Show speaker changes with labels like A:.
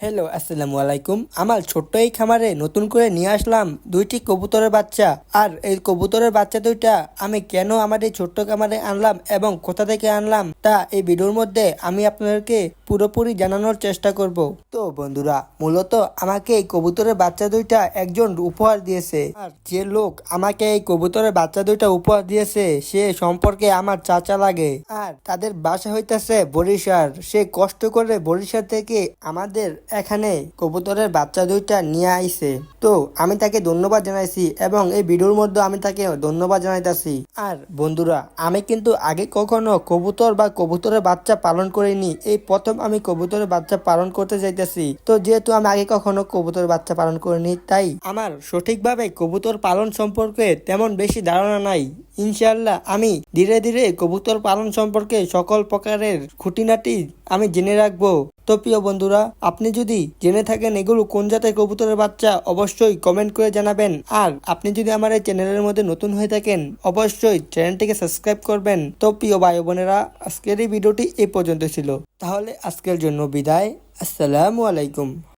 A: Hello, আসসালামু আলাইকুম। আমার ছোট্ট এই খামারে নতুন করে নিয়ে আসলাম দুইটি কবুতরের বাচ্চা। আর এই কবুতরের বাচ্চা দুইটা আমি কেন আমার এই ছোট্ট খামারে আনলাম এবং কোথা থেকে আনলাম, তা এই ভিডিওর মধ্যে আমি আপনাদেরকে পুরোপুরি জানানোর চেষ্টা করব। তো বন্ধুরা, মূলত আমাকে এই কবুতরের বাচ্চা দুইটা একজন উপহার দিয়েছে। আর যে লোক আমাকে এই কবুতরের বাচ্চা দুইটা উপহার দিয়েছে, সে সম্পর্কে আমার চাচা লাগে। আর তাদের বাসা হইতেছে বরিশার সে কষ্ট করে বরিশাল থেকে আমাদের এখানে কবুতরের বাচ্চা দুইটা নিয়ে আইছে। তো আমি তাকে ধন্যবাদ জানাইছি এবং এই ভিডিওর মধ্যে আমি তাকে ধন্যবাদ জানাইতাছি। আর বন্ধুরা, আমি কিন্তু আগে কখনো কবুতর বা কবুতরের বাচ্চা পালন করিনি। এই প্রথম আমি কবুতরের বাচ্চা পালন করতে যাইতেছি। তো যেহেতু আমি আগে কখনো কবুতরের বাচ্চা পালন করিনি, তাই আমার সঠিকভাবে কবুতর পালন সম্পর্কে তেমন বেশি ধারণা নাই। ইনশাল্লাহ আমি ধীরে ধীরে কবুতর পালন সম্পর্কে সকল প্রকারের খুঁটিনাটি আমি জেনে রাখব। তো প্রিয় বন্ধুরা, আপনি যদি জেনে থাকেন এগুলো কোন জাতের কবুতরের বাচ্চা, অবশ্যই কমেন্ট করে জানাবেন। আর আপনি যদি আমার এই চ্যানেলের মধ্যে নতুন হয়ে থাকেন, অবশ্যই চ্যানেলটিকে সাবস্ক্রাইব করবেন। তো প্রিয় ভাই বোনেরা, আজকের এই ভিডিওটি এই পর্যন্ত ছিল। তাহলে আজকের জন্য বিদায়। আসসালামু আলাইকুম।